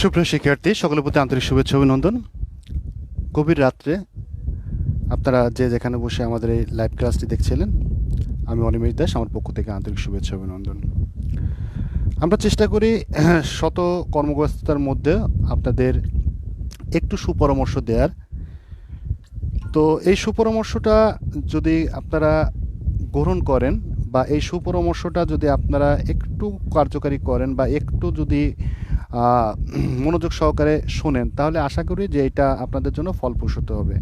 সুপ্রিয় শিক্ষার্থী, সকলের প্রতি আন্তরিক শুভেচ্ছা অভিনন্দন। গভীর রাত্রে আপনারা যে যেখানে বসে আমাদের এই লাইভ ক্লাসটি দেখছিলেন, আমি অনিমেষ দাস, আমার পক্ষ থেকে আন্তরিক শুভেচ্ছা অভিনন্দন। আমরা চেষ্টা করি, শত কর্মব্যস্ততার মধ্যে আপনাদের একটু সুপরামর্শ দেওয়ার তো এই সুপরামর্শটা যদি আপনারা গ্রহণ করেন বা এই সুপরামর্শটা যদি আপনারা একটু কার্যকারী করেন বা একটু যদি মনোযোগ সহকারে শোনেন, তাহলে আশা করি যে এটা আপনাদের জন্য ফলপ্রসূ হবে।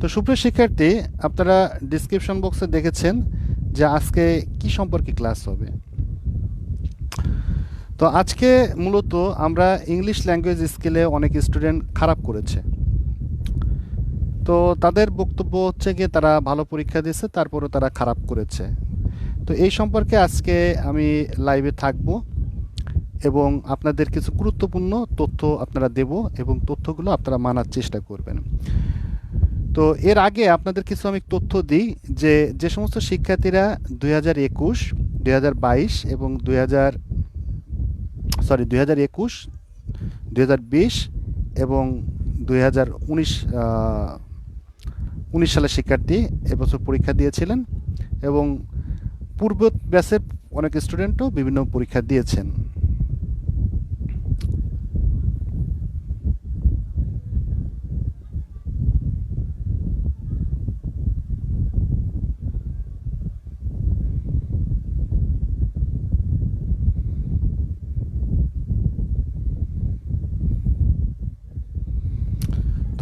তো সুপ্রিয় শিক্ষার্থী, আপনারা ডিসক্রিপশন বক্সে দেখেছেন যে আজকে কি সম্পর্কে ক্লাস হবে। তো আজকে মূলত আমরা ইংলিশ ল্যাঙ্গুয়েজ স্কিলে অনেক স্টুডেন্ট খারাপ করেছে। তো তাদের বক্তব্য হচ্ছে গিয়ে তারা ভালো পরীক্ষা দিয়েছে, তারপরও তারা খারাপ করেছে। তো এই সম্পর্কে আজকে আমি লাইভে থাকব এবং আপনাদের কিছু গুরুত্বপূর্ণ তথ্য আপনারা দেব এবং তথ্যগুলো আপনারা মানার চেষ্টা করবেন। তো এর আগে আপনাদের কিছু আমি তথ্য দিই যে যে সমস্ত শিক্ষার্থীরা দুই হাজার একুশ, দুই হাজার বাইশ এবং দুই হাজার সরি, দুই হাজার একুশ, দুই হাজার বিশ এবং দুই হাজার উনিশ উনিশ সালের শিক্ষার্থী এবছর পরীক্ষা দিয়েছিলেন এবং পূর্ব ব্যাচের অনেক স্টুডেন্টও বিভিন্ন পরীক্ষা দিয়েছেন।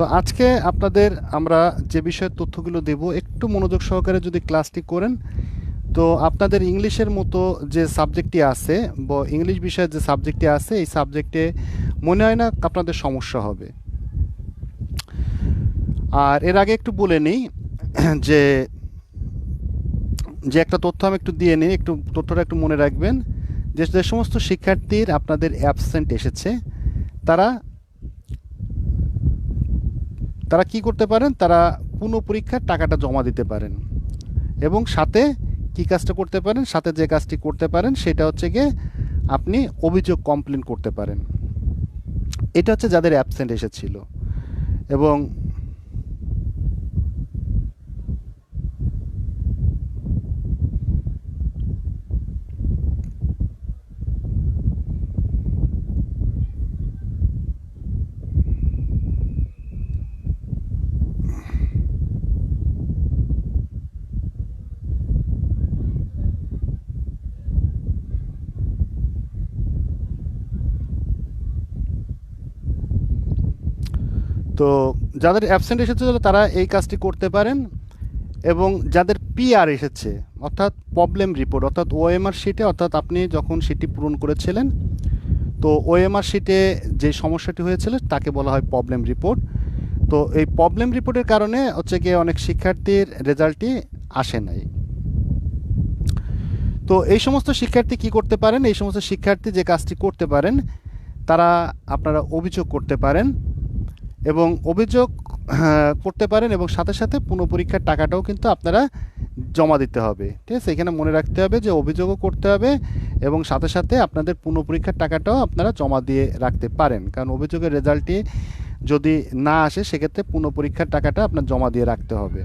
তো আজকে আপনাদের আমরা যে বিষয়ের তথ্যগুলো দেব, একটু মনোযোগ সহকারে যদি ক্লাসটি করেন, তো আপনাদের ইংলিশের মতো যে সাবজেক্টটি আছে, বা ইংলিশ বিষয়ের যে সাবজেক্টটি আছে, এই সাবজেক্টে মনে হয় না আপনাদের সমস্যা হবে। আর এর আগে একটু বলে নিই যে যে একটা তথ্য আমি একটু দিয়ে নিই, একটু তথ্যটা একটু মনে রাখবেন যে যে সমস্ত শিক্ষার্থীর আপনাদের অ্যাবসেন্ট এসেছে, তারা তারা কি করতে পারেন? তারা পুনঃ পরীক্ষার টাকাটা জমা দিতে পারেন। এবং সাথে কি কাজটা করতে পারেন? সাথে যে কাজটি করতে পারেন, সেটা হচ্ছে গিয়ে আপনি অভিযোগ কমপ্লেন করতে পারেন। এটা হচ্ছে যাদের অ্যাবসেন্ট এসেছিল। এবং তো যাদের অ্যাবসেন্ট এসেছে তারা এই কাজটি করতে পারেন এবং যাদের পিআর এসেছে, অর্থাৎ প্রবলেম রিপোর্ট অর্থাৎ ওএমআর শিটে অর্থাৎ আপনি যখন সেটি পূরণ করেছিলেন, তো ওএমআর শিটে যে সমস্যাটি হয়েছিল তাকে বলা হয় প্রবলেম রিপোর্ট তো এই প্রবলেম রিপোর্টের কারণে হচ্ছে গিয়ে অনেক শিক্ষার্থীর রেজাল্টটি আসে নাই। তো এই সমস্ত শিক্ষার্থী কি করতে পারেন? এই সমস্ত শিক্ষার্থী যে কাজটি করতে পারেন, তারা আপনারা অভিযোগ করতে পারেন এবং অভিযোগ করতে পারেন এবং সাথে সাথে পুনঃপরীক্ষার টাকাটাও কিন্তু আপনারা জমা দিতে হবে। ঠিক আছে? এখানে মনে রাখতে হবে যে অভিযোগও করতে হবে এবং সাথে সাথে আপনাদের পুনঃপরীক্ষার টাকাটাও আপনারা জমা দিয়ে রাখতে পারেন। কারণ অভিযোগের রেজাল্টটি যদি না আসে, সেক্ষেত্রে পুনঃপরীক্ষার টাকাটা আপনার জমা দিয়ে রাখতে হবে।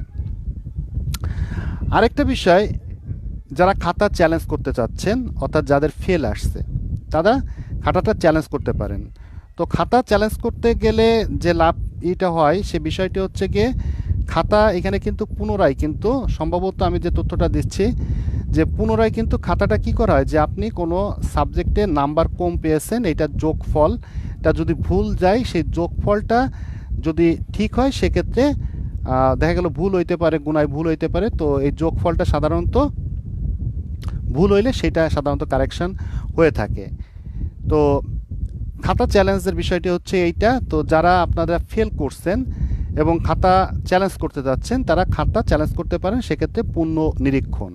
আরেকটা বিষয়, যারা খাতা চ্যালেঞ্জ করতে চাচ্ছেন, অর্থাৎ যাদের ফেল আসছে, তারা খাতাটা চ্যালেঞ্জ করতে পারেন। তো খাতা চ্যালেঞ্জ করতে গেলে যে লাভ এটা হয়, সে বিষয়টি হচ্ছে গিয়ে খাতা এখানে কিন্তু পুনরায় কিন্তু সম্ভবত আমি যে তথ্যটা দিচ্ছি, যে পুনরায় কিন্তু খাতাটা কি করা হয়? যে আপনি কোনো সাবজেক্টে নাম্বার কম পেয়েছেন, এটা যোগফল তা যদি ভুল যায়, সেই যোগফলটা যদি ঠিক হয়, সেক্ষেত্রে দেখা গেল ভুল হইতে পারে গুণায় ভুল হইতে পারে, তো এই যোগফলটা সাধারণত ভুল হইলে সেটা সাধারণত কারেকশন হয়ে থাকে। তো খাতা চ্যালেঞ্জের বিষয়টি হচ্ছে এইটা, তো যারা আপনারা ফেল করছেন এবং খাতা চ্যালেঞ্জ করতে যাচ্ছেন, তারা খাতা চ্যালেঞ্জ করতে পারেন, সেক্ষেত্রে পূর্ণ নিরীক্ষণ।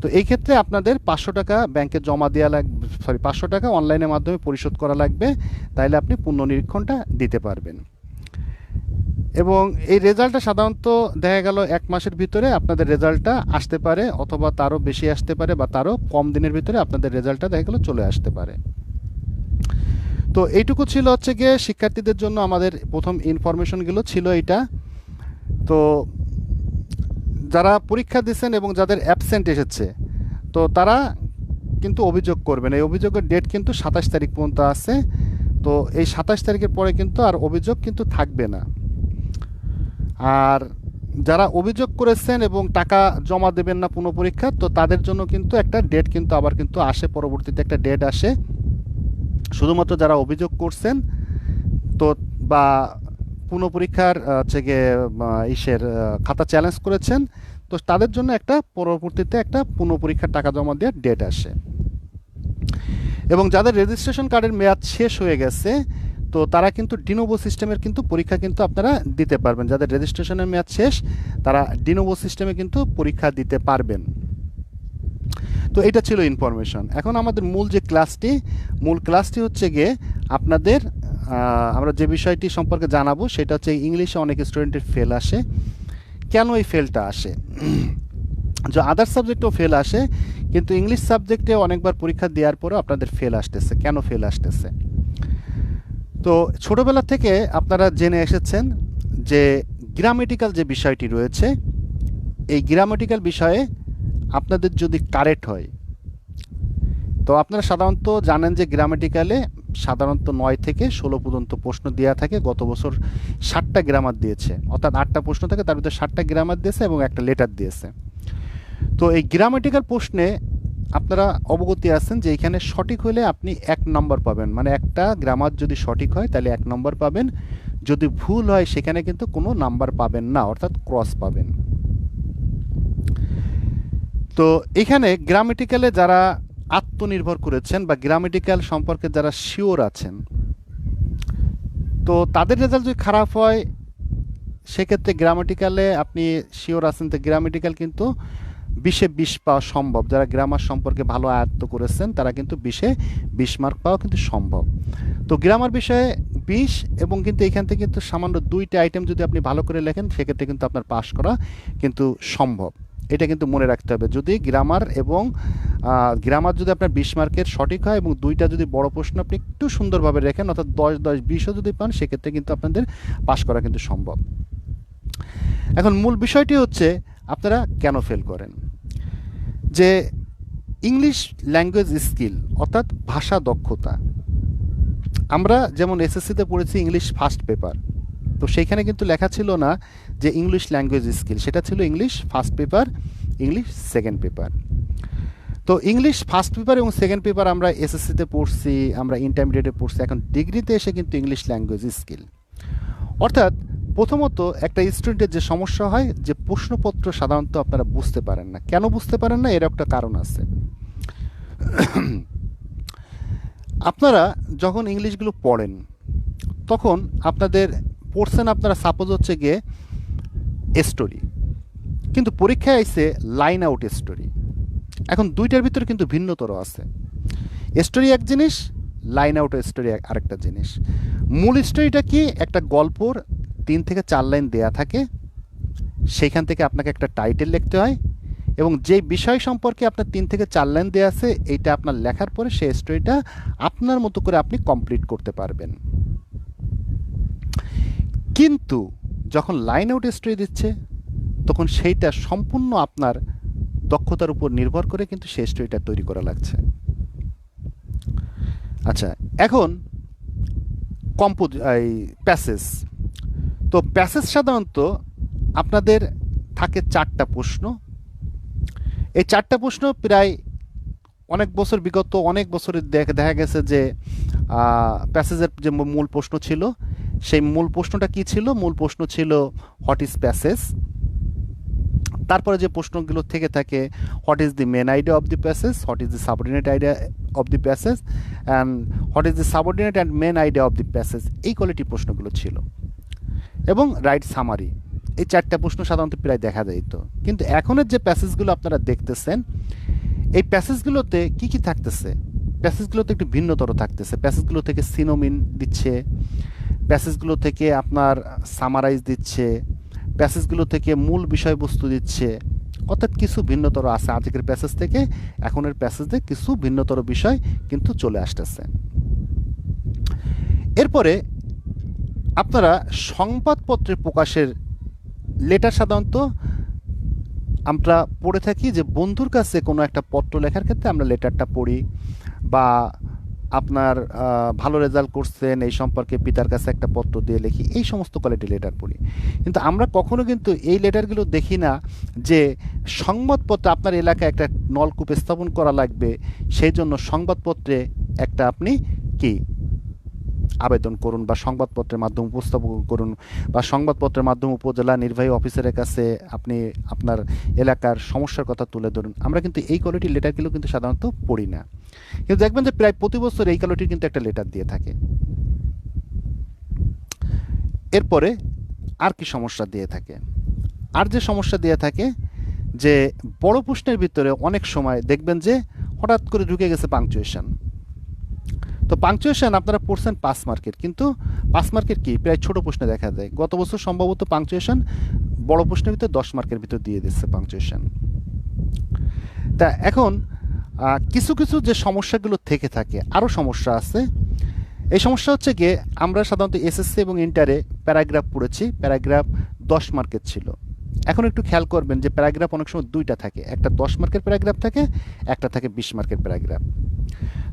তো এই ক্ষেত্রে আপনাদের পাঁচশো টাকা ব্যাংকে জমা দেওয়া লাগবে সরি পাঁচশো টাকা অনলাইনের মাধ্যমে পরিশোধ করা লাগবে, তাইলে আপনি পূর্ণ নিরীক্ষণটা দিতে পারবেন। এবং এই রেজাল্টটা সাধারণত দেখা গেল এক মাসের ভিতরে আপনাদের রেজাল্টটা আসতে পারে, অথবা তারও বেশি আসতে পারে বা তারও কম দিনের ভিতরে আপনাদের রেজাল্টটা দেখা গেল চলে আসতে পারে। তো এইটুকু ছিল হচ্ছে গিয়ে শিক্ষার্থীদের জন্য আমাদের প্রথম ইনফরমেশনগুলো ছিল এটা তো যারা পরীক্ষা দিচ্ছেন এবং যাদের অ্যাবসেন্ট এসেছে, তো তারা কিন্তু অভিযোগ করবেন। এই অভিযোগের ডেট কিন্তু সাতাশ তারিখ পর্যন্ত আছে। তো এই সাতাশ তারিখের পরে কিন্তু আর অভিযোগ কিন্তু থাকবে না। আর যারা অভিযোগ করেছেন এবং টাকা জমা দেবেন না পুনঃপরীক্ষা, তো তাদের জন্য কিন্তু একটা ডেট কিন্তু আবার কিন্তু আসে, পরবর্তীতে একটা ডেট আসে। শুধুমাত্র যারা অভিযোগ করছেন, তো বা পুনঃপরীক্ষার হচ্ছে গিয়ে ইসের খাতা চ্যালেঞ্জ করেছেন, তো তাদের জন্য একটা পরবর্তীতে একটা পুনঃপরীক্ষার টাকা জমা দেওয়ার ডেট আসে। এবং যাদের রেজিস্ট্রেশন কার্ডের মেয়াদ শেষ হয়ে গেছে, তো তারা কিন্তু ডিনোভো সিস্টেমের কিন্তু পরীক্ষা কিন্তু আপনারা দিতে পারবেন। যাদের রেজিস্ট্রেশনের মেয়াদ শেষ, তারা ডিনোভো সিস্টেমে কিন্তু পরীক্ষা দিতে পারবেন। তো এটা ছিল ইনফরমেশন এখন আমাদের মূল যে ক্লাসটি মূল ক্লাসটি হচ্ছে গিয়ে আপনাদের আমরা যে বিষয়টি সম্পর্কে জানাব সেটা হচ্ছে ইংলিশে অনেক স্টুডেন্টের ফেল আসে। কেন এই ফেলটা আসে? যে আদার সাবজেক্টেও ফেল আসে, কিন্তু ইংলিশ সাবজেক্টে অনেকবার পরীক্ষা দেওয়ার পরেও আপনাদের ফেল আসতেছে। কেন ফেল আসতেছে? তো ছোটোবেলা থেকে আপনারা জেনে এসেছেন যে গ্রামেটিক্যাল যে বিষয়টি রয়েছে, এই গ্রামেটিক্যাল বিষয়ে আপনাদের যদি কারেক্ট হয়, তো আপনারা সাধারণত জানেন যে গ্রামেটিক্যালে সাধারণত নয় থেকে ষোলো পর্যন্ত প্রশ্ন দেওয়া থাকে। গত বছর ষাটটা গ্রামার দিয়েছে, অর্থাৎ আটটা প্রশ্ন থাকে, তার ভিতরে ষাটটা গ্রামার দিয়েছে এবং একটা লেটার দিয়েছে। তো এই গ্রামেটিক্যাল প্রশ্নে আপনারা অবগতি আছেন যে এখানে সঠিক হলে আপনি এক নম্বর পাবেন। মানে একটা গ্রামার যদি সঠিক হয়, তাহলে এক নম্বর পাবেন। যদি ভুল হয়, সেখানে কিন্তু কোনো নাম্বার পাবেন না, অর্থাৎ ক্রস পাবেন। তো এখানে গ্রামেটিক্যালে যারা আত্মনির্ভর করেছেন বা গ্রামেটিক্যাল সম্পর্কে যারা শিওর আছেন, তো তাদের রেজাল্ট যদি খারাপ হয়, সেক্ষেত্রে গ্রামেটিক্যালে আপনি শিওর আছেন তো গ্রামেটিক্যাল কিন্তু বিশে বিশ পাওয়া সম্ভব। যারা গ্রামার সম্পর্কে ভালো আয়ত্ত করেছেন, তারা কিন্তু বিশে বিশ মার্ক পাওয়া কিন্তু সম্ভব। তো গ্রামার বিষয়ে বিশ এবং কিন্তু এখান থেকে কিন্তু সামান্য দুইটা আইটেম যদি আপনি ভালো করে লেখেন, সেক্ষেত্রে কিন্তু আপনার পাশ করা কিন্তু সম্ভব। এটা কিন্তু মনে রাখতে হবে। যদি গ্রামার এবং গ্রামার যদি আপনার বিশ মার্কের সঠিক হয় এবং দুইটা যদি বড় প্রশ্ন আপনি একটু সুন্দরভাবে রেখেন, অর্থাৎ দশ দশ বিশও যদি পান, সেক্ষেত্রে কিন্তু আপনাদের পাশ করা কিন্তু সম্ভব। এখন মূল বিষয়টি হচ্ছে, আপনারা কেন ফেল করেন? যে ইংলিশ ল্যাঙ্গুয়েজ স্কিল অর্থাৎ ভাষা দক্ষতা। আমরা যেমন এসএসসিতে পড়েছি ইংলিশ ফার্স্ট পেপার তো সেইখানে কিন্তু লেখা ছিল না যে ইংলিশ ল্যাঙ্গুয়েজ স্কিল সেটা ছিল English first paper English second paper তো ইংলিশ ফার্স্ট পেপার এবং সেকেন্ড পেপার আমরা এসএসসিতে পড়ছি, আমরা ইন্টারমিডিয়েটে পড়ছি, এখন ডিগ্রিতে এসে কিন্তু ইংলিশ ল্যাঙ্গুয়েজ স্কিল অর্থাৎ প্রথমত একটা স্টুডেন্টের যে সমস্যা হয়, যে প্রশ্নপত্র সাধারণত আপনারা বুঝতে পারেন না। কেন বুঝতে পারেন না? এর একটা কারণ আছে। আপনারা যখন ইংলিশগুলো পড়েন, তখন আপনাদের পড়ছেন আপনারা সাপোজ হচ্ছে গিয়ে স্টোরি কিন্তু পরীক্ষায় আইসে লাইন আউট স্টোরি এখন দুইটার ভিতরে কিন্তু ভিন্নতর আছে। স্টোরি এক জিনিস লাইন আউট স্টোরি আরেকটা জিনিস। মূল স্টোরিটা কি? একটা গল্পর তিন থেকে চার লাইন দেয়া থাকে। সেইখান থেকে আপনাকে একটা টাইটেল লিখতে হয় এবং যে বিষয় সম্পর্কে আপনার তিন থেকে চার লাইন দেওয়া আছে, এইটা আপনার লেখার পরে সেই স্টোরিটা আপনার মতো করে আপনি কমপ্লিট করতে পারবেন। কিন্তু যখন লাইন আউট স্ট্রে দিচ্ছে, তখন সেইটা সম্পূর্ণ আপনার দক্ষতার উপর নির্ভর করে কিন্তু সেই স্ট্রেটা তৈরি করা লাগছে। আচ্ছা এখন কম্পোজ এই প্যাসেজ তো প্যাসেজ সাধারণত আপনাদের থাকে চারটা প্রশ্ন। এই চারটা প্রশ্ন প্রায় অনেক বছর বিগত অনেক বছরে দেখা দেখা গেছে যে প্যাসেজের যে মূল প্রশ্ন ছিল সেই মূল প্রশ্নটা কি ছিল? মূল প্রশ্ন ছিল হোয়াট ইজ প্যাসেজ তারপরে যে প্রশ্নগুলো থেকে থাকে what is the main idea of the passage what is the subordinate idea of the passage and what is the subordinate and main idea of the passage এই কোয়ালিটি প্রশ্নগুলো ছিল। এবং right summary এই চারটা প্রশ্ন সাধারণত প্রায় দেখা যেত কিন্তু এখনের যে প্যাসেজগুলো আপনারা দেখতেছেন, এই প্যাসেজগুলোতে কি কি থাকতেছে? প্যাসেজগুলোতে একটু ভিন্নতর থাকতেছে। প্যাসেজগুলো থেকে সিনোমিন দিচ্ছে। প্যাসেজগুলো থেকে আপনার সামারাইজ দিচ্ছে, প্যাসেজগুলো থেকে মূল বিষয়বস্তু দিচ্ছে। অর্থাৎ কিছু ভিন্নতর আছে। আজকের প্যাসেজ থেকে এখনের প্যাসেজ প্যাসেজে কিছু ভিন্নতর বিষয় কিন্তু চলে আসতেছে। এরপরে আপনারা সংবাদপত্রে প্রকাশের লেটার সাধারণত আমরা পড়ে থাকি যে বন্ধুর কাছে কোনো একটা পত্র লেখার ক্ষেত্রে আমরা লেটারটা পড়ি বা আপনার ভালো রেজাল্ট করছেন, এই সম্পর্কে পিতার কাছে একটা পত্র দিয়ে লিখি, এই সমস্ত কোয়ালিটি লেটার পড়ি। কিন্তু আমরা কখনো কিন্তু এই লেটারগুলো দেখি না যে সংবাদপত্র আপনার এলাকায় একটা নলকূপ স্থাপন করা লাগবে, সেই জন্য সংবাদপত্রে একটা আপনি কি আবেদন করুন বা সংবাদপত্রের মাধ্যমে উপস্থাপন করুন বা সংবাদপত্রের মাধ্যমে উপজেলা নির্বাহী অফিসারের কাছে আপনি আপনার এলাকার সমস্যার কথা তুলে ধরুন। আমরা কিন্তু এই কোয়ালিটির লেটারগুলো কিন্তু সাধারণত পড়ি না। কিন্তু দেখবেন যে প্রায় প্রতি বছর এই কোয়ালিটির কিন্তু একটা লেটার দিয়ে থাকে। এরপরে আর কি সমস্যা দিয়ে থাকে? আর যে সমস্যা দিয়ে থাকে যে বড় প্রশ্নের ভিতরে অনেক সময় দেখবেন যে হঠাৎ করে ঢুকে গেছে পাংচুয়েশন তো পাংচুয়েশন আপনারা পড়ছেন পাস মার্কেট কিন্তু পাস মার্কেট কি? প্রায় ছোট প্রশ্নে দেখা যায়। গত বছর সম্ভবত পাংচুয়েশন বড় প্রশ্নের ভিতরে দশ মার্কের ভিতর দিয়ে দিচ্ছে পাংচুয়েশন তা এখন কিছু কিছু যে সমস্যাগুলো থেকে থাকে আরও সমস্যা আছে। এই সমস্যা হচ্ছে গিয়ে আমরা সাধারণত এসএসসি এবং ইন্টারে প্যারাগ্রাফ পড়েছি। প্যারাগ্রাফ দশ মার্কের ছিল। এখন একটু খেয়াল করবেন যে প্যারাগ্রাফ অনেক সময় দুইটা থাকে। একটা দশ মার্কের প্যারাগ্রাফ থাকে, একটা থাকে বিশ মার্কের প্যারাগ্রাফ।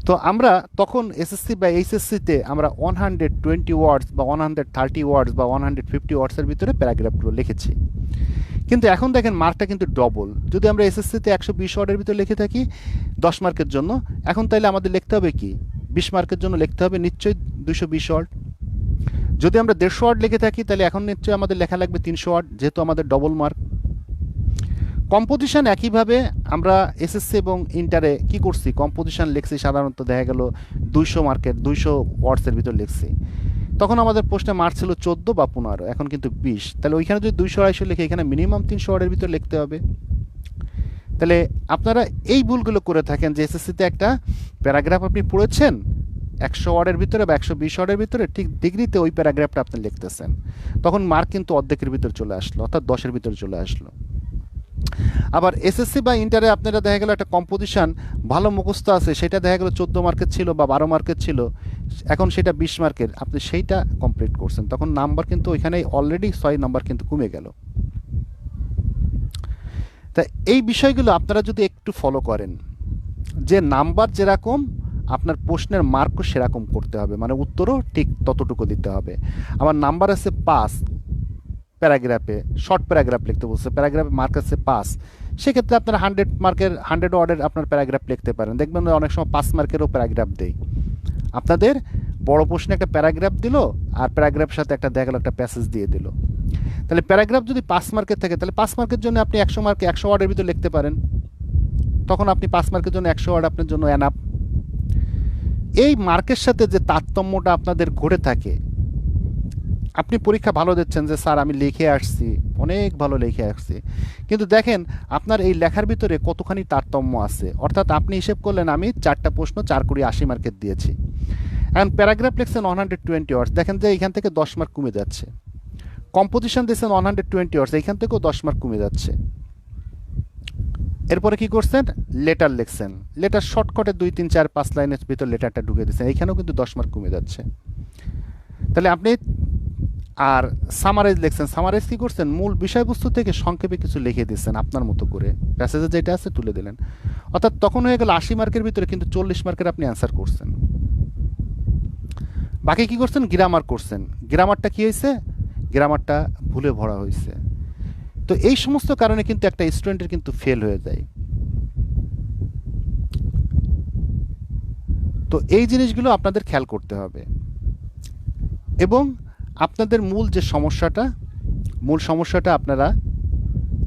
তো আমরা তখন এসএসসি বা এইচএসসিতে আমরা ওয়ান হান্ড্রেড টোয়েন্টি ওয়ার্ডস বা ওয়ান হান্ড্রেড থার্টি ওয়ার্ডস বা ওয়ান হান্ড্রেড ফিফটি ওয়ার্ডসের ভিতরে প্যারাগ্রাফগুলো লিখেছি। কিন্তু এখন দেখেন মার্কটা কিন্তু ডবল যদি আমরা এসএসসিতে একশো বিশ ওয়ার্ডের ভিতরে লিখে থাকি দশ মার্কের জন্য, এখন তাইলে আমাদের লিখতে হবে কি? বিশ মার্কের জন্য লিখতে হবে নিশ্চয়ই দুশো বিশ ওয়ার্ড যদি আমরা দেড়শো ওয়ার্ড লিখে থাকি, তাহলে এখন নিশ্চয়ই আমাদের লেখা লাগবে তিনশো ওয়ার্ড, যেহেতু আমাদের ডবল মার্ক কম্পোজিশন একইভাবে আমরা এসএসসি এবং ইন্টারে কি করছি? কম্পোজিশন লিখছি, সাধারণত দেখা গেল দুইশো মার্কের, দুইশো ওয়ার্ডসের ভিতর লিখছি। তখন আমাদের প্রশ্নে মার্ক ছিল চোদ্দ বা পনেরো, এখন কিন্তু বিশ। তাহলে ওইখানে যদি দুইশো আড়াইশো লিখে, এখানে মিনিমাম তিনশো ওয়ার্ডের ভিতর লিখতে হবে। তাহলে আপনারা এই ভুলগুলো করে থাকেন যে এসএসসিতে একটা প্যারাগ্রাফ আপনি পড়েছেন একশো ওয়ার্ডের ভিতরে বা একশো বিশ ওয়ার্ডের ভিতরে ঠিক ডিগ্রিতে ওই প্যারাগ্রাফটা আপনি লিখতেছেন। তখন মার্ক কিন্তু অর্ধেকের ভিতর চলে আসলো, অর্থাৎ দশের ভিতর চলে আসলো। আবার এসএসসি বা ইন্টারে আপনারা দেখা গেল একটা কম্পোজিশন ভালো মুখস্থ আছে, সেটা দেখা গেল চোদ্দ মার্কের ছিল বা বারো মার্কের ছিল, এখন সেটা বিশ মার্কের, আপনি সেইটা কমপ্লিট করছেন। তখন নাম্বার কিন্তু ওইখানে অলরেডি ছয় নাম্বার কিন্তু কমে গেল। তা এই বিষয়গুলো আপনারা যদি একটু ফলো করেন, যে নাম্বার যেরকম আপনার প্রশ্নের মার্কও সেরকম করতে হবে মানে উত্তরও ঠিক ততটুকু দিতে হবে। আমার নাম্বার আছে পাঁচ, প্যারাগ্রাফে, শর্ট প্যারাগ্রাফ লিখতে বলছে, প্যারাগ্রাফে মার্ক আছে পাঁচ। সেক্ষেত্রে আপনার হান্ড্রেড মার্কের, হান্ড্রেড ওয়ার্ডের আপনার প্যারাগ্রাফ লিখতে পারেন। দেখবেন অনেক সময় পাঁচ মার্কেরও প্যারাগ্রাফ দেই। আপনাদের বড় প্রশ্নে একটা প্যারাগ্রাফ দিল আর প্যারাগ্রাফের সাথে একটা দেখা গেল, একটা প্যাসেজ দিয়ে দিল। তাহলে প্যারাগ্রাফ যদি পাঁচ মার্কের থাকে, তাহলে পাঁচ মার্কের জন্য আপনি একশো মার্কে একশো ওয়ার্ডের ভিতর লিখতে পারেন। তখন আপনি পাঁচ মার্কের জন্য একশো ওয়ার্ড আপনার জন্য অ্যানাপ এই মার্কের সাথে যে তারতম্যটা আপনাদের ঘটে থাকে, আপনি পরীক্ষা ভালো দিচ্ছেন যে, স্যার, আমি লিখে আসছি। অনেক ভালো লিখে আসছি। কিন্তু দেখেন, আপনার এই লেখার ভিতরে কতখানি তারতম্য আছে। অর্থাৎ আপনি হিসেব করলেন, আমি চারটা প্রশ্ন চার কুড়ি আশি মার্কের দিয়েছি। এখন প্যারাগ্রাফ লিখছেন ওয়ান হান্ড্রেড টোয়েন্টি ওয়ার্ডস দেখেন যে এখান থেকে দশ মার্ক কমে যাচ্ছে। কম্পোজিশন দিয়েছেন ওয়ান হান্ড্রেড টোয়েন্টি ওয়ার্ডস এইখান থেকেও দশ মার্ক কমে যাচ্ছে। এরপরে কি করছেন? লেটার লিখছেন। লেটার শর্টকাটে দুই, তিন, চার, পাঁচ লাইনের ভিতর লেটারটা ঢুকে দিচ্ছেন। এইখানেও কিন্তু দশ মার্ক কমে যাচ্ছে। তাহলে আপনি আর সামারাইজ লিখছেন। সামারাইজ কি করছেন? মূল বিষয়বস্তু থেকে সংক্ষেপে কিছু লিখে দিচ্ছেন আপনার মতো করে। প্যাসেজে যেটা আছে তুলে দিলেন। অর্থাৎ তখন হয়ে গেল আশি মার্কের ভিতরে কিন্তু চল্লিশ মার্কের আপনি অ্যান্সার করছেন। বাকি কি করছেন? গ্রামার করছেন। গ্রামারটা কি হয়েছে? গ্রামারটা ভুলে ভরা হয়েছে। তো এই সমস্ত কারণে কিন্তু একটা স্টুডেন্টের কিন্তু ফেল হয়ে যায়। তো এই জিনিসগুলো আপনাদের খেয়াল করতে হবে। এবং আপনাদের মূল যে সমস্যাটা, মূল সমস্যাটা আপনারা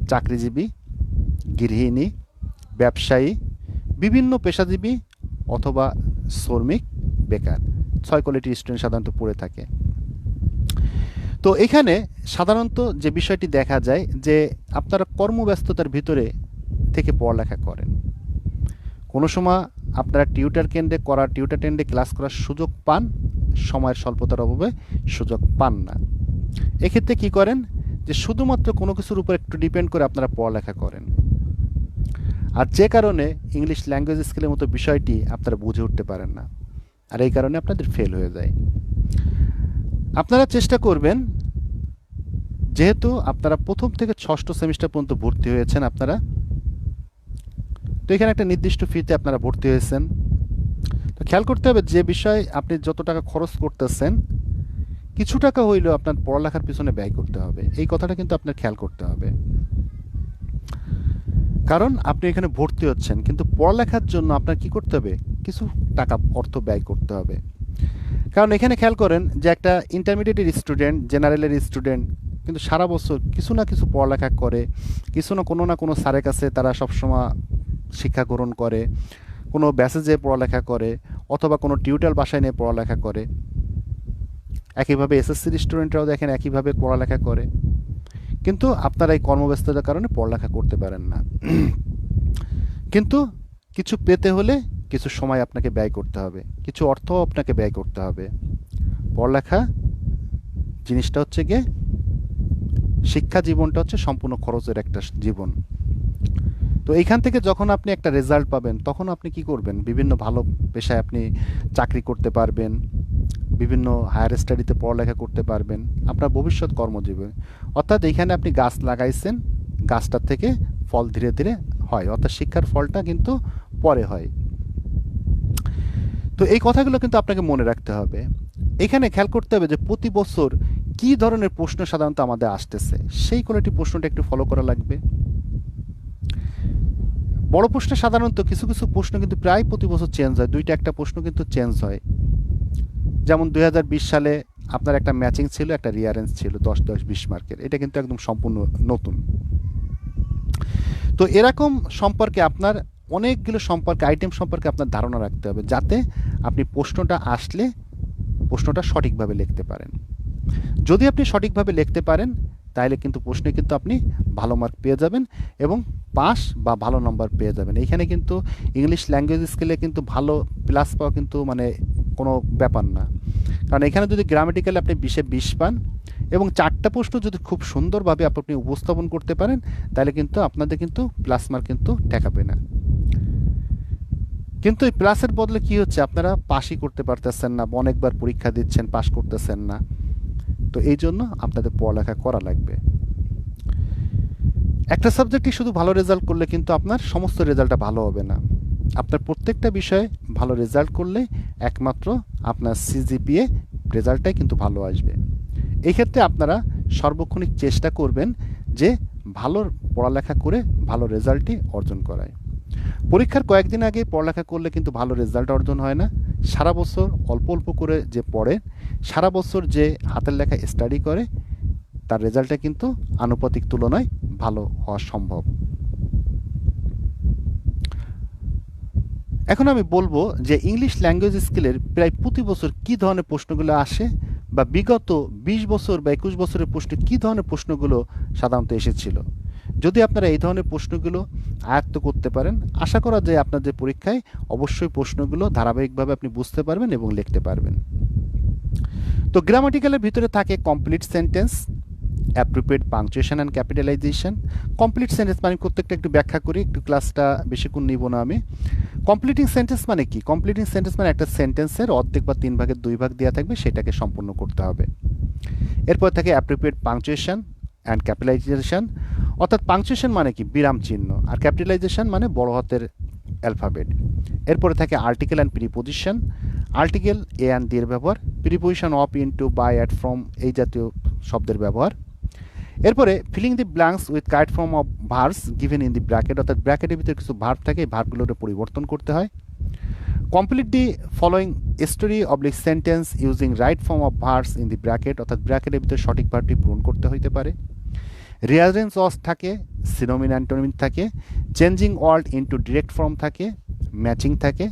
চাকরিজীবী, গৃহিণী, ব্যবসায়ী, বিভিন্ন পেশাজীবী অথবা শ্রমিক, বেকার, ছয় কোয়ালিটির স্টুডেন্ট সাধারণত পড়ে থাকে। তো এখানে সাধারণত যে বিষয়টি দেখা যায় যে আপনারা কর্মব্যস্ততার ভিতরে থেকে পড়ালেখা করেন। কোনো সময় আপনারা টিউটার কেন্দ্রে করা, টিউটার কেন্দ্রে ক্লাস করার সুযোগ পান, সময়ের স্বল্পতার অভাবে সুযোগ পান না। এক্ষেত্রে কি করেন যে শুধুমাত্র কোনো কিছুর উপর একটু ডিপেন্ড করে আপনারা পড়ালেখা করেন। আর যে কারণে ইংলিশ ল্যাঙ্গুয়েজ স্কিলের মতো বিষয়টি আপনারা বুঝে উঠতে পারেন না। আর এই কারণে আপনাদের ফেল হয়ে যায়। আপনারা চেষ্টা করবেন, যেহেতু আপনারা প্রথম থেকে ষষ্ঠ সেমিস্টার পর্যন্ত ভর্তি হয়েছেন আপনারা, তো এখানে একটা নির্দিষ্ট ফিতে আপনারা ভর্তি হয়েছেন। তো খেয়াল করতে হবে যে বিষয় আপনি যত টাকা খরচ করতেছেন, কিছু টাকা হইলেও আপনার পড়ালেখার পিছনে ব্যয় করতে হবে। এই কথাটা কিন্তু আপনার খেয়াল করতে হবে। কারণ আপনি এখানে ভর্তি হচ্ছেন, কিন্তু পড়ালেখার জন্য আপনার কি করতে হবে? কিছু টাকা অর্থ ব্যয় করতে হবে। কারণ এখানে খেয়াল করেন যে একটা ইন্টারমিডিয়েটের স্টুডেন্ট জেনারেলের স্টুডেন্ট কিন্তু সারা বছর কিছু না কিছু পড়ালেখা করে, কিছু না কোনো না কোনো স্যারের কাছে তারা সবসময় শিক্ষা গ্রহণ করে, কোনো ব্যাসেজে পড়ালেখা করে অথবা কোনো টিউটার বাসায় নিয়ে পড়ালেখা করে। একইভাবে এসএসসির স্টুডেন্টরাও দেখেন একইভাবে পড়ালেখা করে। কিন্তু আপনারা এই কর্মব্যস্ততার কারণে পড়ালেখা করতে পারেন না। কিন্তু কিছু পেতে হলে কিছু সময় আপনাকে ব্যয় করতে হবে, কিছু অর্থ আপনাকে ব্যয় করতে হবে। পড়ালেখা জিনিসটা হচ্ছে গিয়ে শিক্ষা জীবনটা হচ্ছে সম্পূর্ণ খরচের একটা জীবন। তো এইখান থেকে যখন আপনি একটা রেজাল্ট পাবেন, তখন আপনি কি করবেন? বিভিন্ন ভালো পেশায় আপনি চাকরি করতে পারবেন, বিভিন্ন হায়ার স্টাডিতে পড়ালেখা করতে পারবেন, আপনার ভবিষ্যৎ কর্মজীবনে। অর্থাৎ এইখানে আপনি গাছ লাগাইছেন, গাছটার থেকে ফল ধীরে ধীরে হয়, অর্থাৎ শিক্ষার ফলটা কিন্তু পরে হয়। তো এই কথাগুলো কিন্তু আপনাকে মনে রাখতে হবে। এখানে খেয়াল করতে হবে যে প্রতি বছর কি ধরনের প্রশ্ন সাধারণত আমাদের আসতেছে? সেই কোনোটি প্রশ্নটা একটু ফলো করা লাগবে। বড় প্রশ্নে সাধারণত কিছু কিছু প্রশ্ন কিন্তু প্রায় প্রতি বছর চেঞ্জ হয়। দুইটা, একটা প্রশ্ন কিন্তু চেঞ্জ হয়। যেমন দুই হাজার বিশ সালে আপনার একটা ম্যাচিং ছিল, একটা রিয়ারেন্স ছিল দশ দশ, বিশ মার্কের। এটা কিন্তু একদম সম্পূর্ণ নতুন। তো এরকম সম্পর্কে আপনার অনেকগুলো সম্পর্কে আইটেম সম্পর্কে আপনার ধারণা রাখতে হবে যাতে আপনি প্রশ্নটা আসলে প্রশ্নটা সঠিকভাবে লিখতে পারেন। যদি আপনি সঠিকভাবে লিখতে পারেন, তাহলে কিন্তু প্রশ্নে কিন্তু আপনি ভালো মার্ক পেয়ে যাবেন এবং পাস বা ভালো নম্বর পেয়ে যাবেন। এখানে কিন্তু ইংলিশ ল্যাঙ্গুয়েজ স্কিলে কিন্তু ভালো প্লাস পাওয়া কিন্তু মানে কোনো ব্যাপার না। কারণ এখানে যদি গ্রামেটিক্যালি আপনি বিশে বিশ পান এবং চারটা প্রশ্ন যদি খুব সুন্দরভাবে আপনি উপস্থাপন করতে পারেন, তাহলে কিন্তু আপনাদের কিন্তু প্লাস মার্ক কিন্তু ঠেকাবে না। কিন্তু এই প্লাসের বদলে কি হচ্ছে? আপনারা পাসই করতে পারতেছেন না, অনেকবার পরীক্ষা দিচ্ছেন, পাশ করতেছেন না। তো এই জন্য আপনাদের পড়ালেখা করা লাগবে। একটা সাবজেক্টই শুধু ভালো রেজাল্ট করলে কিন্তু আপনার সমস্ত রেজাল্টটা ভালো হবে না। আপনার প্রত্যেকটা বিষয়ে ভালো রেজাল্ট করলে একমাত্র আপনার সিজিপিএ রেজাল্টটাই কিন্তু ভালো আসবে। এই ক্ষেত্রে আপনারা সর্বক্ষণিক চেষ্টা করবেন যে ভালো পড়ালেখা করে ভালো রেজাল্টই অর্জন করায়। পরীক্ষার কয়েকদিন আগে পড়ালেখা করলে কিন্তু ভালো রেজাল্ট অর্জন হয় না। সারা বছর অল্প অল্প করে যে পড়ে, সারা বছর যে হাতের লেখা স্টাডি করে, তার রেজাল্টটা কিন্তু আনুপাতিক তুলনায় ভালো হওয়া সম্ভব। এখন আমি বলব যে ইংলিশ ল্যাঙ্গুয়েজ স্কিলের প্রায় প্রতি বছর কী ধরনের প্রশ্নগুলো আসে বা বিগত বিশ বছর বা একুশ বছরের প্রশ্নে কী ধরনের প্রশ্নগুলো সাধারণত এসেছিল? যদি আপনারা এই ধরনের প্রশ্নগুলো আয়ত্ত করতে পারেন, আশা করা যায় আপনাদের পরীক্ষায় অবশ্যই প্রশ্নগুলো ধারাবাহিকভাবে আপনি বুঝতে পারবেন এবং লিখতে পারবেন। তো গ্রামাটিক্যালের ভিতরে থাকে complete sentence appropriate punctuation and capitalization complete sentence মানে প্রত্যেকটা একটু ব্যাখ্যা করি, একটু ক্লাসটা বেশিক্ষণ নিব না আমি। কমপ্লিটিং সেন্টেন্স মানে কি? কমপ্লিটিং সেন্টেন্স মানে একটা সেন্টেন্সের অর্ধেক বা তিন ভাগের দুই ভাগ দেওয়া থাকবে, সেটাকে সম্পূর্ণ করতে হবে। এরপর থাকে অ্যাপ্রোপ্রিয়েট পাংচুয়েশন অ্যান্ড ক্যাপিটালাইজেশন অর্থাৎ পাংচুয়েশন মানে কি? বিরাম চিহ্ন। আর ক্যাপিটালাইজেশন মানে বড় হাতের অ্যালফাবেট এরপরে থাকে article and preposition article a and দিয়ে ব্যবহার। Preposition of into by at from এই জাতীয় শব্দের ব্যবহার। এরপরে filling the blanks with right form of verbs given in the bracket অর্থাৎ ব্র্যাকেটের ভিতরে কিছু ভার্ব থাকে, এই ভার্বগুলোকে পরিবর্তন করতে হয়। Complete the following story oblique sentence using right form of verbs in the bracket অর্থাৎ ব্র্যাকেটের ভিতরে সঠিক ভার্বটি পূরণ করতে হইতে পারে। রিয়ারেন্স অস থাকে সিনোমিন অ্যান্টোনিমিন থাকে changing world into direct form থাকে ম্যাচিং থাকে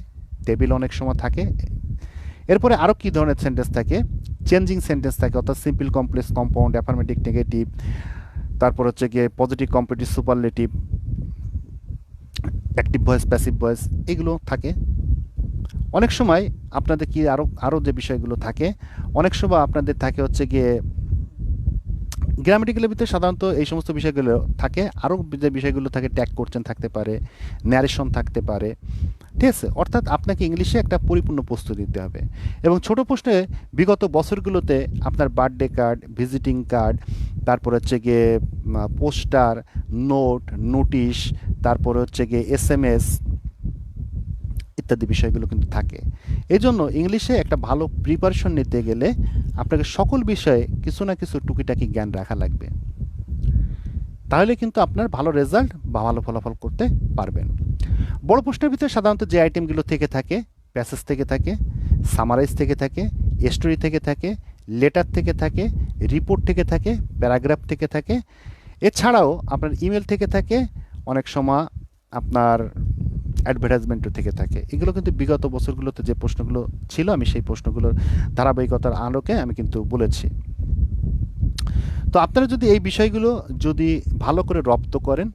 টেবিল অনেক সময় থাকে এরপরে আরও কী ধরনের সেন্টেন্স থাকে চেঞ্জিং সেন্টেন্স থাকে অর্থাৎ simple complex compound affirmative negative তারপর হচ্ছে গিয়ে positive comparative superlative active voice passive voice এগুলো থাকে অনেক সময় আপনাদের কি আরও আরও যে বিষয়গুলো থাকে অনেক সময় আপনাদের থাকে হচ্ছে গিয়ে গ্রামেটিক্যালের ভিতরে সাধারণত এই সমস্ত বিষয়গুলো থাকে। আরও যে বিষয়গুলো থাকে ট্যাগ করছেন থাকতে পারে ন্যারেশন থাকতে পারে। ঠিক আছে? অর্থাৎ আপনাকে ইংলিশে একটা পরিপূর্ণ প্রস্তুতি দিতে হবে। এবং ছোট প্রশ্নে বিগত বছরগুলোতে আপনার বার্থডে কার্ড ভিজিটিং কার্ড তারপর হচ্ছে গিয়ে পোস্টার নোট নোটিশ তারপর হচ্ছে গিয়ে এস এম এস ইত্যাদি বিষয়গুলো কিন্তু থাকে। এই জন্য ইংলিশে একটা ভালো প্রিপারেশন নিতে গেলে আপনাকে সকল বিষয়ে কিছু না কিছু টুকিটাকি জ্ঞান রাখা লাগবে। তাহলে কিন্তু আপনার ভালো রেজাল্ট বা ভালো ফলাফল করতে পারবেন। বড় প্রশ্নের ভিতরে সাধারণত যে আইটেমগুলো থেকে থাকে প্যাসেজ থেকে থাকে সামারাইজ থেকে থাকে স্টোরি থেকে থাকে লেটার থেকে থাকে রিপোর্ট থেকে থাকে প্যারাগ্রাফ থেকে থাকে। এছাড়াও আপনার ইমেল থেকে থাকে, অনেক সময় আপনার অ্যাডভার্টাইজমেন্টও থেকে থাকে। এগুলো কিন্তু বিগত বছরগুলোতে যে প্রশ্নগুলো ছিল, আমি সেই প্রশ্নগুলোর ধারাবাহিকতার আলোকে আমি কিন্তু বলেছি। তো আপনারা যদি এই বিষয়গুলো যদি ভালো করে রপ্ত করেন,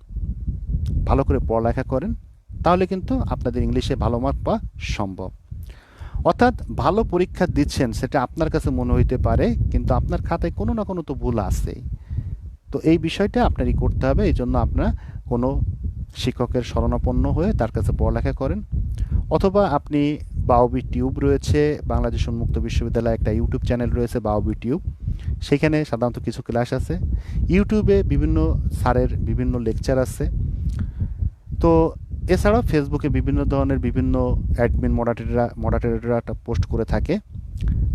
ভালো করে পড়ালেখা করেন, তাহলে কিন্তু আপনাদের ইংলিশে ভালো মার্ক পাওয়া সম্ভব। অর্থাৎ ভালো পরীক্ষা দিচ্ছেন, সেটা আপনার কাছে মনে হইতে পারে, কিন্তু আপনার খাতায় কোনো না কোনো তো ভুল আছেই। তো এই বিষয়টা আপনারই করতে হবে এই জন্য আপনারা কোনো শিক্ষকের শরণাপন্ন হয়ে তার কাছে পড়ালেখা করেন। অথবা আপনি বাওবি টিউব রয়েছে, বাংলাদেশ উন্মুক্ত বিশ্ববিদ্যালয়ে একটা ইউটিউব চ্যানেল রয়েছে বাওবি টিউব। সেখানে সাধারণত কিছু ক্লাস আছে। ইউটিউবে বিভিন্ন স্যারের বিভিন্ন লেকচার আছে। তো এছাড়াও ফেসবুকে বিভিন্ন ধরনের বিভিন্ন অ্যাডমিন মডারেটররা মডারেটররা পোস্ট করে থাকে।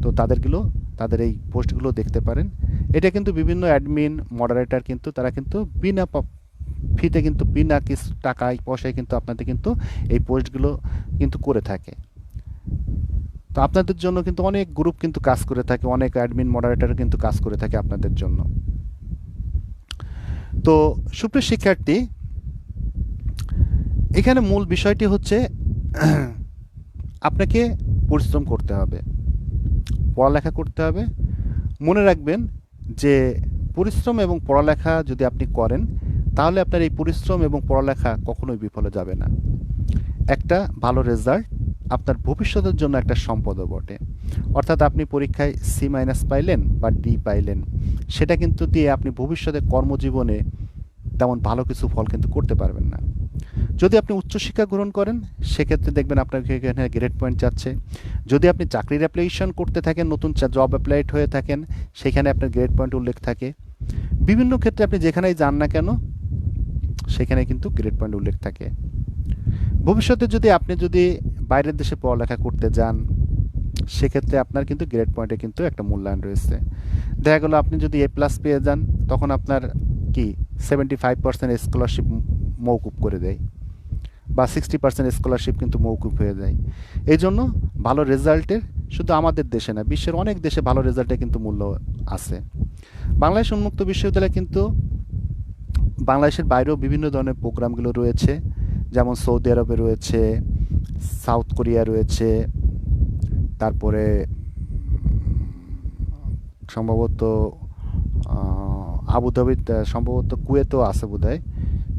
তো তাদেরগুলো, তাদের এই পোস্টগুলো দেখতে পারেন। এটা কিন্তু বিভিন্ন অ্যাডমিন মডারেটর কিন্তু, তারা কিন্তু বিনা ফিতে কিন্তু বিনা কিছু টাকায়, পয়সায় কিন্তু আপনাদের কিন্তু এই পোস্টগুলো কিন্তু করে থাকে। তো আপনাদের জন্য কিন্তু অনেক গ্রুপ কিন্তু কাজ করে থাকে, অনেক অ্যাডমিন মডারেটর কিন্তু কাজ করে থাকে আপনাদের জন্য। তো সুপ্রিয় শিক্ষার্থী, এখানে মূল বিষয়টি হচ্ছে আপনাকে পরিশ্রম করতে হবে, পড়ালেখা করতে হবে। মনে রাখবেন যে পরিশ্রম এবং পড়ালেখা যদি আপনি করেন তাহলে আপনার এই পরিশ্রম এবং পড়ালেখা কখনোই বিফলে যাবে না। একটা ভালো রেজাল্ট আপনার ভবিষ্যতের জন্য একটা সম্পদও বটে। অর্থাৎ আপনি পরীক্ষায় সি মাইনাস পাইলেন বা ডি পাইলেন, সেটা কিন্তু দিয়ে আপনি ভবিষ্যতে কর্মজীবনে তেমন ভালো কিছু ফল কিন্তু করতে পারবেন না। যদি আপনি উচ্চশিক্ষা গ্রহণ করেন, সেক্ষেত্রে দেখবেন আপনার এখানে গ্রেড পয়েন্ট যাচ্ছে। যদি আপনি চাকরির অ্যাপ্লিকেশন করতে থাকেন, নতুন জব অ্যাপ্লাইড হয়ে থাকেন, সেখানে আপনার গ্রেড পয়েন্ট উল্লেখ থাকে। বিভিন্ন ক্ষেত্রে আপনি যেখানেই যান না কেন সেখানে কিন্তু গ্রেড পয়েন্ট উল্লেখ থাকে। ভবিষ্যতে যদি আপনি যদি বাইরের দেশে পড়ালেখা করতে যান, সেক্ষেত্রে আপনার কিন্তু গ্রেড পয়েন্টে কিন্তু একটা মূল্যায়ন রয়েছে। দেখা গেলো আপনি যদি এ প্লাস পেয়ে যান, তখন আপনার কি সেভেন্টি ফাইভ পার্সেন্ট স্কলারশিপ মৌকুব করে দেয় বা সিক্সটি পার্সেন্ট স্কলারশিপ কিন্তু মৌকুব হয়ে যায়। এই জন্য ভালো রেজাল্টের শুধু আমাদের দেশে না, বিশ্বের অনেক দেশে ভালো রেজাল্টে কিন্তু মূল্য আছে। বাংলাদেশ উন্মুক্ত বিশ্ববিদ্যালয় কিন্তু বাংলাদেশের বাইরেও বিভিন্ন ধরনের প্রোগ্রামগুলো রয়েছে, যেমন সৌদি আরবে রয়েছে, সাউথ কোরিয়া রয়েছে, তারপরে সম্ভবত আবুধাবি সম্ভবত কুয়েতও আছে বোধ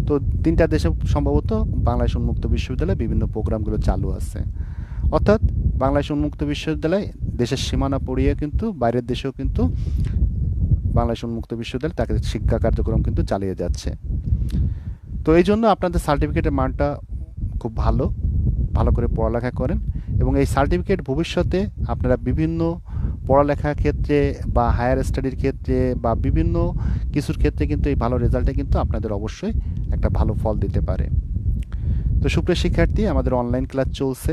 তো তিনটা দেশে সম্ভবত বাংলাদেশ উন্মুক্ত বিশ্ববিদ্যালয়ে বিভিন্ন প্রোগ্রামগুলো চালু আছে। অর্থাৎ বাংলাদেশ উন্মুক্ত বিশ্ববিদ্যালয় দেশের সীমানা পড়িয়ে কিন্তু বাইরের দেশেও কিন্তু বাংলাদেশ উন্মুক্ত বিশ্ববিদ্যালয়, তাকে শিক্ষা কার্যক্রম কিন্তু চালিয়ে যাচ্ছে। তো এই জন্য আপনাদের সার্টিফিকেটের মানটা খুব ভালো ভালো করে পড়ালেখা করেন এবং এই সার্টিফিকেট ভবিষ্যতে আপনারা বিভিন্ন পড়ালেখার ক্ষেত্রে বা হায়ার স্টাডির ক্ষেত্রে বা বিভিন্ন কিছুর ক্ষেত্রে কিন্তু এই ভালো রেজাল্টে কিন্তু আপনাদের অবশ্যই একটা ভালো ফল দিতে পারে। তো সুপ্রিয় শিক্ষার্থী, আমাদের অনলাইন ক্লাস চলছে।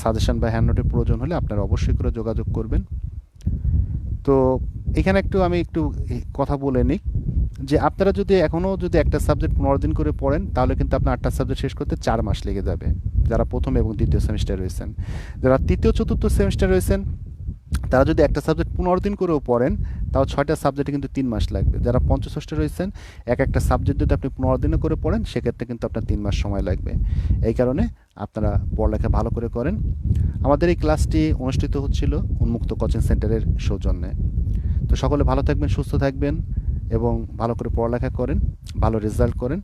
সাজেশন বা হ্যান্ড নোটের প্রয়োজন হলে আপনারা অবশ্যই করে যোগাযোগ করবেন। তো এখানে একটু আমি একটু কথা বলে নিই যে আপনারা যদি এখনও যদি একটা সাবজেক্ট পনেরো দিন করে পড়েন, তাহলে কিন্তু আপনার আটটা সাবজেক্ট শেষ করতে চার মাস লেগে যাবে। যারা প্রথম এবং দ্বিতীয় সেমিস্টার রয়েছেন। যারা তৃতীয়, চতুর্থ সেমিস্টার রয়েছেন, তারা যদি একটা সাবজেক্ট পনেরো দিন করেও পড়েন, তাও ছয়টা সাবজেক্টে কিন্তু তিন মাস লাগবে। যারা পঞ্চষষ্ঠ রয়েছেন, এক একটা সাবজেক্ট যদি আপনি পনেরো দিনে করে পড়েন, সেক্ষেত্রে কিন্তু আপনার তিন মাস সময় লাগবে। এই কারণে আপনারা পড়ালেখা ভালো করে করেন। আমাদের এই ক্লাসটি অনুষ্ঠিত হচ্ছিল উন্মুক্ত কোচিং সেন্টারের সৌজন্যে। তো সকলে ভালো থাকবেন, সুস্থ থাকবেন এবং ভালো করে পড়ালেখা করেন, ভালো রেজাল্ট করেন।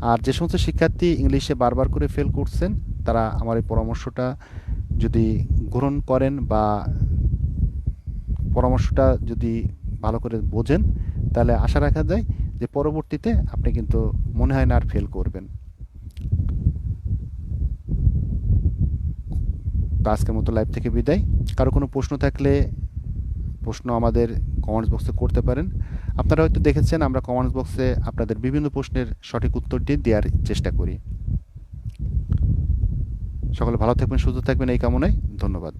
আর যে সমস্ত শিক্ষার্থী ইংলিশে বারবার করে ফেল করছেন, তারা আমার এই পরামর্শটা যদি গ্রহণ করেন বা পরামর্শটা যদি ভালো করে বোঝেন, তাহলে আশা রাখা যায় যে পরবর্তীতে আপনি কিন্তু মনে হয় না আর ফেল করবেন। তো আজকের মতো লাইভ থেকে বিদায়। কারও কোনো প্রশ্ন থাকলে প্রশ্ন আমাদের কমেন্টস বক্সে করতে পারেন। আপনারা হয়তো দেখেছেন, আমরা কমেন্টস বক্সে আপনাদের বিভিন্ন প্রশ্নের সঠিক উত্তরটি দেওয়ার চেষ্টা করি। সকলে ভালো থাকবেন, সুস্থ থাকবেন, এই কামনায় ধন্যবাদ।